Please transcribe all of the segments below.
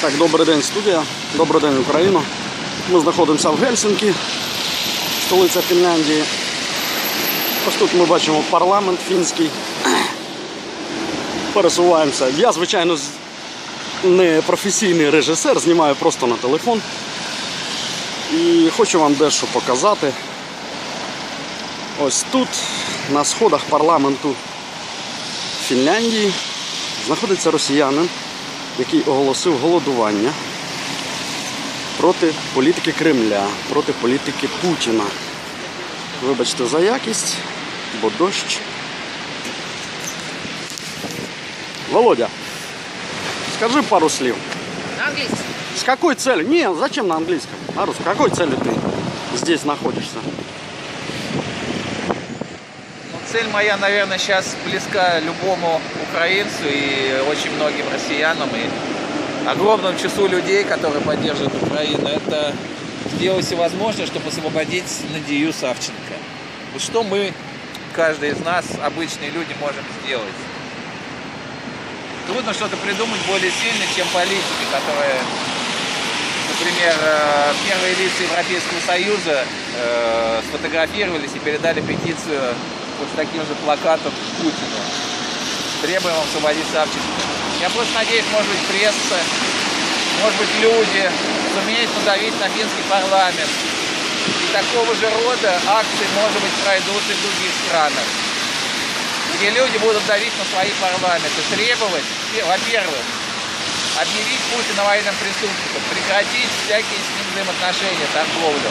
Так, добрий день, студія. Добрий день, Україна. Ми знаходимося в Гельсінкі, столиця Фінляндії. Ось тут ми бачимо парламент фінський. Пересуваємося. Я, звичайно, не професійний режисер, знімаю просто на телефон. І хочу вам дещо показати. Ось тут, на сходах парламенту Фінляндії, знаходиться росіянин, який оголосив голодування проти політики Кремля, проти політики Путіна. Вибачте за якість, бо дощ. Володя, скажи пару слів. На английском. С какой целью? Не, зачем на английском? На русском. Какой целью ты здесь находишься? Ну, цель моя, наверное, сейчас близка любому украинцу и очень многим россиянам и огромному числу людей, которые поддерживают Украину. Это сделать все возможное, чтобы освободить Надию Савченко. Вот что мы, каждый из нас, обычные люди, можем сделать? Трудно что-то придумать более сильное, чем политики, которые, например, э, первые лица Европейского Союза э, сфотографировались и передали петицию вот с таким же плакатом Путину. Требуем освободить Савченко. Я просто надеюсь, может быть, пресса, может быть, люди сумеют надавить на финский парламент. И такого же рода акции, может быть, пройдут и в других странах где люди будут давить на свои парламенты, требовать, во-первых, объявить Путина военным преступником, прекратить всякие с ним взаимоотношения, торговлю.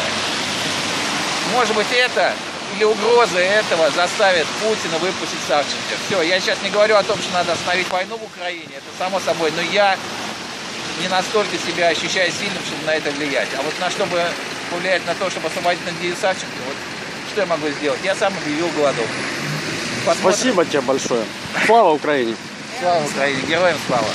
Может быть, это или угроза этого заставит Путина выпустить Савченко. Все, я сейчас не говорю о том, что надо остановить войну в Украине, это само собой, но я не настолько себя ощущаю сильным, чтобы на это влиять. А вот на чтобы повлиять на то, чтобы освободить Надею Савченко, вот что я могу сделать? Я сам объявил голодовку. Посмотрим. Спасибо тебе большое. Слава Украине! Слава Украине, героям слава!